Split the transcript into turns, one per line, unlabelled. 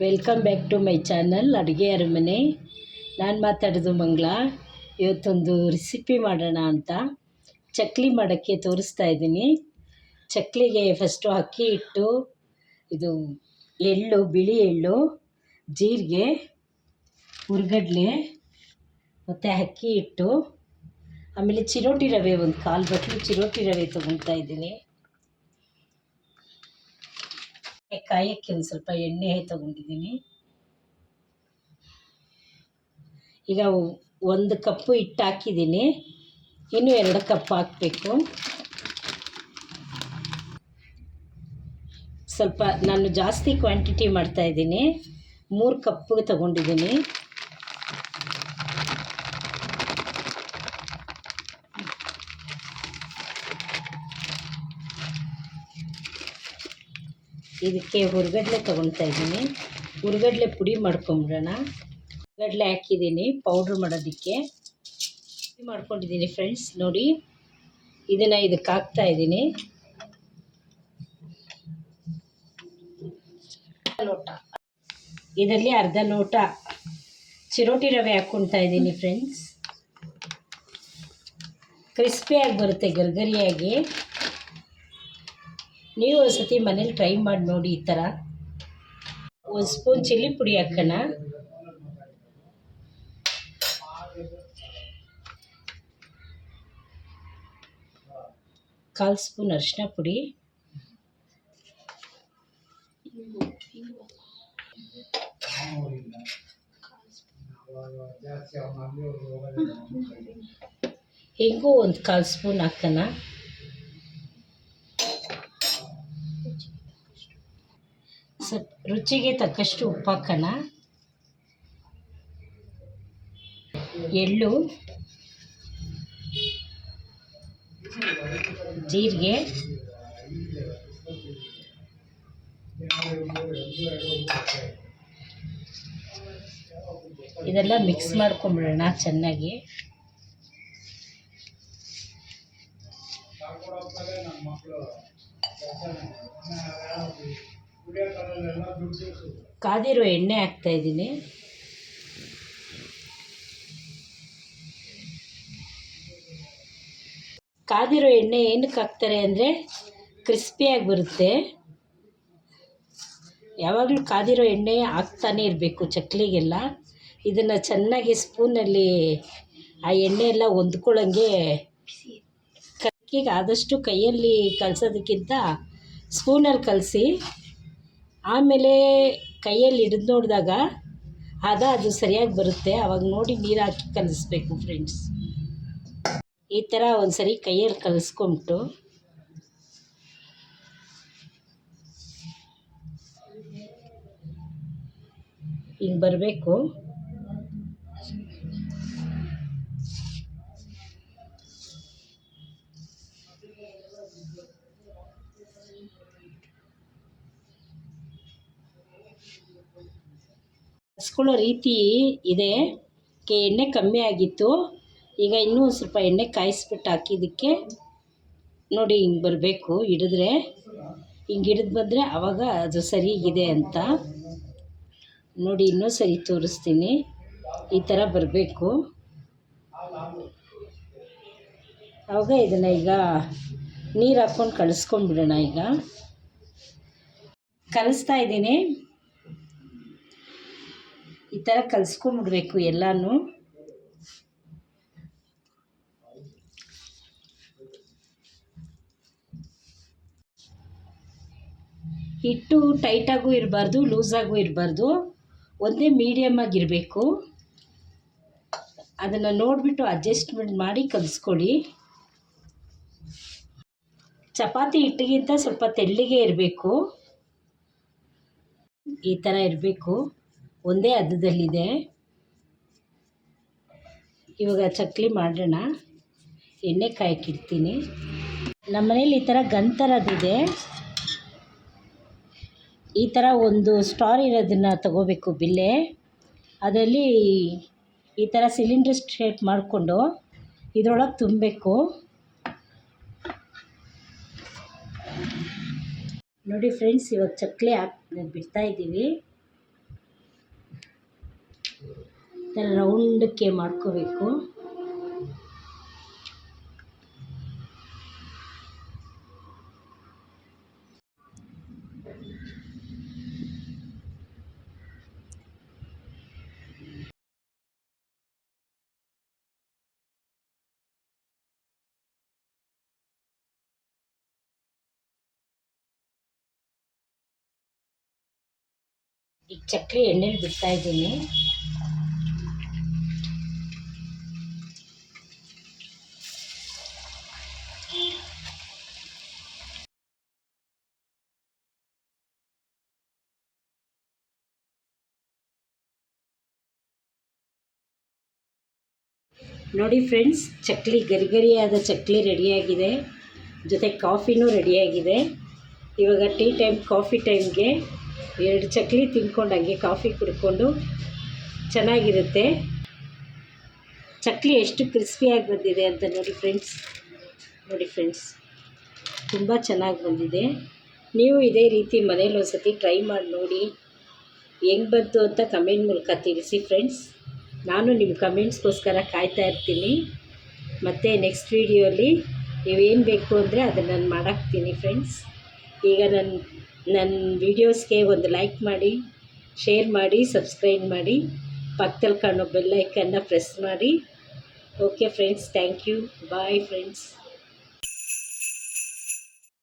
Welcome back to my channel Adige Aramane. ನಾನು ಮಾತಾಡೋದು ಮಂಗಳ ಇವತ್ತೊಂದು ರೆಸಿಪಿ ಮಾಡೋಣ ಅಂತ. ಚಕ್ಲಿ ಮಾಡೋಕ್ಕೆ ತೋರಿಸ್ತಾ ಇದ್ದೀನಿ. ಚಕ್ಲಿಗೆ ಫಸ್ಟು ಅಕ್ಕಿ ಹಿಟ್ಟು, ಇದು ಎಳ್ಳು, ಬಿಳಿ ಎಳ್ಳು, ಜೀರಿಗೆ, ಹುರ್ಗಡ್ಲೆ, ಮತ್ತು ಅಕ್ಕಿ ಹಿಟ್ಟು. ಆಮೇಲೆ ಚಿರೋಟಿ ರವೆ, ಒಂದು ಕಾಲು ಬಟ್ಲು ಚಿರೋಟಿ ರವೆ ತೊಗೊಳ್ತಾ ಇದ್ದೀನಿ. ಕಾಯಕ್ಕೆ ಒಂದು ಸ್ವಲ್ಪ ಎಣ್ಣೆ ತಗೊಂಡಿದ್ದೀನಿ. ಈಗ ಒಂದು ಕಪ್ಪು ಹಿಟ್ಟು ಹಾಕಿದ್ದೀನಿ. ಇನ್ನೂ ಎರಡು ಕಪ್ ಹಾಕಬೇಕು. ಸ್ವಲ್ಪ ನಾನು ಜಾಸ್ತಿ ಕ್ವಾಂಟಿಟಿ ಮಾಡ್ತಾಯಿದ್ದೀನಿ ಮೂರು ಕಪ್ಪು ತಗೊಂಡಿದ್ದೀನಿ. ಇದಕ್ಕೆ ಹುರ್ಗಡ್ಲೆ ತೊಗೊಳ್ತಾ ಇದ್ದೀನಿ. ಹುರ್ಗಡ್ಲೆ ಪುಡಿ ಮಾಡ್ಕೊಂಬಿಡೋಣ. ಹುರ್ಗಡ್ಲೆ ಹಾಕಿದ್ದೀನಿ ಪೌಡ್ರ್ ಮಾಡೋದಕ್ಕೆ. ಪುಡಿ ಮಾಡ್ಕೊಂಡಿದ್ದೀನಿ ಫ್ರೆಂಡ್ಸ್ ನೋಡಿ. ಇದನ್ನು ಇದಕ್ಕೆ ಹಾಕ್ತಾ ಇದ್ದೀನಿ. ಲೋಟ. ಇದರಲ್ಲಿ ಅರ್ಧ ಲೋಟ ಚಿರೋಟಿ ರವೆ ಹಾಕ್ಕೊಳ್ತಾ ಇದ್ದೀನಿ ಫ್ರೆಂಡ್ಸ್ ಕ್ರಿಸ್ಪಿಯಾಗಿ ಬರುತ್ತೆ, ಗರ್ಗರಿಯಾಗಿ. ನೀವು ಒಂದು ಸತಿ ಮನೇಲಿ ಟ್ರೈ ಮಾಡಿ ನೋಡಿ ಈ ಥರ ಒಂದು ಸ್ಪೂನ್ ಚಿಲ್ಲಿ ಪುಡಿ ಹಾಕೋಣ. ಕಾಲು ಸ್ಪೂನ್ ಅರಿಶಿನ ಪುಡಿ. ಹೆಂಗೂ ಒಂದು ಕಾಲು ಸ್ಪೂನ್ ಹಾಕೋಣ. ಸ್ವಲ್ಪ ರುಚಿಗೆ ತಕ್ಕಷ್ಟು ಉಪ್ಪು ಹಾಕೋಣ ಎಳ್ಳು ಜೀರಿಗೆ ಇದೆಲ್ಲ ಮಿಕ್ಸ್ ಮಾಡ್ಕೊಂಬಿಡೋಣ ಚೆನ್ನಾಗಿ. ಕಾದಿರೋ ಎಣ್ಣೆ ಹಾಕ್ತಾ ಇದ್ದೀನಿ. ಕಾದಿರೋ ಎಣ್ಣೆ ಏನಕ್ಕೆ ಹಾಕ್ತಾರೆ ಅಂದರೆ ಕ್ರಿಸ್ಪಿಯಾಗಿ ಬರುತ್ತೆ. ಯಾವಾಗಲೂ ಕಾದಿರೋ ಎಣ್ಣೆ ಹಾಕ್ತಾನೆ ಇರಬೇಕು ಚಕ್ಲಿಗೆಲ್ಲ. ಇದನ್ನು ಚೆನ್ನಾಗಿ ಸ್ಪೂನಲ್ಲಿ ಆ ಎಣ್ಣೆ ಎಲ್ಲ ಹೊಂದ್ಕೊಳ್ಳೋಂಗೆ ಕಕ್ಕಿಗೆ ಆದಷ್ಟು ಕೈಯಲ್ಲಿ ಕಲಸೋದಕ್ಕಿಂತ ಸ್ಪೂನಲ್ಲಿ ಕಲಸಿ ಆಮೇಲೆ ಕೈಯಲ್ಲಿ ಹಿಡಿದು ನೋಡಿದಾಗ ಆಗ ಅದು ಸರಿಯಾಗಿ ಬರುತ್ತೆ. ಆವಾಗ ನೋಡಿ ನೀರು ಹಾಕಿ ಕಲಿಸ್ಬೇಕು ಫ್ರೆಂಡ್ಸ್ ಈ ಥರ ಒಂದ್ಸರಿ ಕೈಯಲ್ಲಿ ಕಲಿಸ್ಕೊಂಬಿಟ್ಟು ಹಿಂಗೆ ಬರಬೇಕು. ಕಲಿಸ್ಕೊಳ್ಳೋ ರೀತಿ ಇದೆ. ಎಣ್ಣೆ ಕಮ್ಮಿ ಆಗಿತ್ತು. ಈಗ ಇನ್ನೂ ಸ್ವಲ್ಪ ಎಣ್ಣೆ ಕಾಯಿಸ್ಬಿಟ್ಟು ಹಾಕಿದ್ದಕ್ಕೆ ನೋಡಿ ಹಿಂಗೆ ಬರಬೇಕು ಹಿಡಿದ್ರೆ. ಹಿಂಗೆ ಹಿಡಿದು ಬಂದರೆ ಆವಾಗ ಅದು ಸರಿಯಾಗಿದೆ ಅಂತ. ನೋಡಿ ಇನ್ನೂ ಸರಿ ತೋರಿಸ್ತೀನಿ. ಈ ಥರ ಬರಬೇಕು. ಆವಾಗ ಇದನ್ನು ಈಗ ನೀರು ಹಾಕ್ಕೊಂಡು ಕಲಿಸ್ಕೊಂಡ್ಬಿಡೋಣ ಈಗ. ಕಲಿಸ್ತಾ ಇದ್ದೀನಿ. ಈ ಥರ ಕಲಿಸ್ಕೊಂಬಿಡ್ಬೇಕು ಎಲ್ಲನೂ. ಹಿಟ್ಟು ಟೈಟಾಗೂ ಇರಬಾರ್ದು, ಲೂಸಾಗೂ ಇರಬಾರ್ದು. ಒಂದೇ ಮೀಡಿಯಮ್ ಆಗಿರಬೇಕು. ಅದನ್ನು ನೋಡಿಬಿಟ್ಟು ಅಡ್ಜಸ್ಟ್ಮೆಂಟ್ ಮಾಡಿ ಕಲಿಸ್ಕೊಳ್ಳಿ. ಚಪಾತಿ ಹಿಟ್ಟಿಗಿಂತ ಸ್ವಲ್ಪ ತೆಳ್ಳಿಗೆ ಇರಬೇಕು. ಈ ಥರ ಇರಬೇಕು. ಒಂದೇ ಹದದಲ್ಲಿದೆ. ಇವಾಗ ಚಕ್ಲಿ ಮಾಡೋಣ. ಎಣ್ಣೆ ಕಾಯಕ್ಕಿಡ್ತೀನಿ. ನಮ್ಮ ಮನೇಲಿ ಈ ಥರ ಗಂತರದಿದೆ. ಈ ಥರ ಒಂದು ಸ್ಟಾರ್ ಇರೋದನ್ನು ತಗೋಬೇಕು ಬಿಲ್ಲೆ. ಅದರಲ್ಲಿ ಈ ಥರ ಸಿಲಿಂಡ್ರ್ ಸ್ಟ್ರೇಟ್ ಮಾಡಿಕೊಂಡು ಇದರೊಳಗೆ ತುಂಬಬೇಕು. ನೋಡಿ ಫ್ರೆಂಡ್ಸ್, ಇವಾಗ ಚಕ್ಲಿ ಹಾಕಿ ಬಿಡ್ತಾಯಿದ್ದೀವಿ ಥರ ರೌಂಡಕ್ಕೆ ಮಾಡ್ಕೋಬೇಕು. ಈಗ ಚಕ್ಲಿ ಎಣ್ಣೆಲಿ ಬಿಡ್ತಾ ಇದ್ದೀನಿ. ನೋಡಿ ಫ್ರೆಂಡ್ಸ್, ಚಕ್ಲಿ ಗರಿ ಗರಿಯಾದ ಚಕ್ಲಿ ರೆಡಿಯಾಗಿದೆ. ಜೊತೆ ಕಾಫಿನೂ ರೆಡಿಯಾಗಿದೆ. ಇವಾಗ ಟೀ ಟೈಮ್, ಕಾಫಿ ಟೈಮ್ಗೆ ಎರಡು ಚಕ್ಲಿ ತಿನ್ಕೊಂಡು ಹಂಗೆ ಕಾಫಿ ಕುಡ್ಕೊಂಡು ಚೆನ್ನಾಗಿರುತ್ತೆ. ಚಕ್ಲಿ ಎಷ್ಟು ಕ್ರಿಸ್ಪಿಯಾಗಿ ಬಂದಿದೆ ಅಂತ ನೋಡಿ ಫ್ರೆಂಡ್ಸ್. ನೋಡಿ ಫ್ರೆಂಡ್ಸ್, ತುಂಬ ಚೆನ್ನಾಗಿ ಬಂದಿದೆ. ನೀವು ಇದೇ ರೀತಿ ಮನೇಲಿ ಒಂದು ಸತಿ ಟ್ರೈ ಮಾಡಿ ನೋಡಿ. ಹೆಂಗೆ ಬಂತು ಅಂತ ಕಮೆಂಟ್ ಮೂಲಕ ತಿಳಿಸಿ ಫ್ರೆಂಡ್ಸ್. ನಾನು ನಿಮ್ಮ ಕಮೆಂಟ್ಸ್ಗೋಸ್ಕರ ಕಾಯ್ತಾ ಇರ್ತೀನಿ. ಮತ್ತು ನೆಕ್ಸ್ಟ್ ವೀಡಿಯೋಲಿ ನೀವೇನು ಬೇಕು ಅಂದರೆ ಅದನ್ನು ನಾನು ಮಾಡಾಕ್ತೀನಿ ಫ್ರೆಂಡ್ಸ್ ಈಗ ನನ್ನ ನನ್ನ ವೀಡಿಯೋಸ್ಗೆ ಒಂದು ಲೈಕ್ ಮಾಡಿ ಶೇರ್ ಮಾಡಿ ಸಬ್ಸ್ಕ್ರೈಬ್ ಮಾಡಿ ಪಕ್ಕದಲ್ಲಿ ಕಾಣೋ ಬೆಲ್ಲೈಕನ್ನ ಪ್ರೆಸ್ ಮಾಡಿ. Okay friends thank you bye friends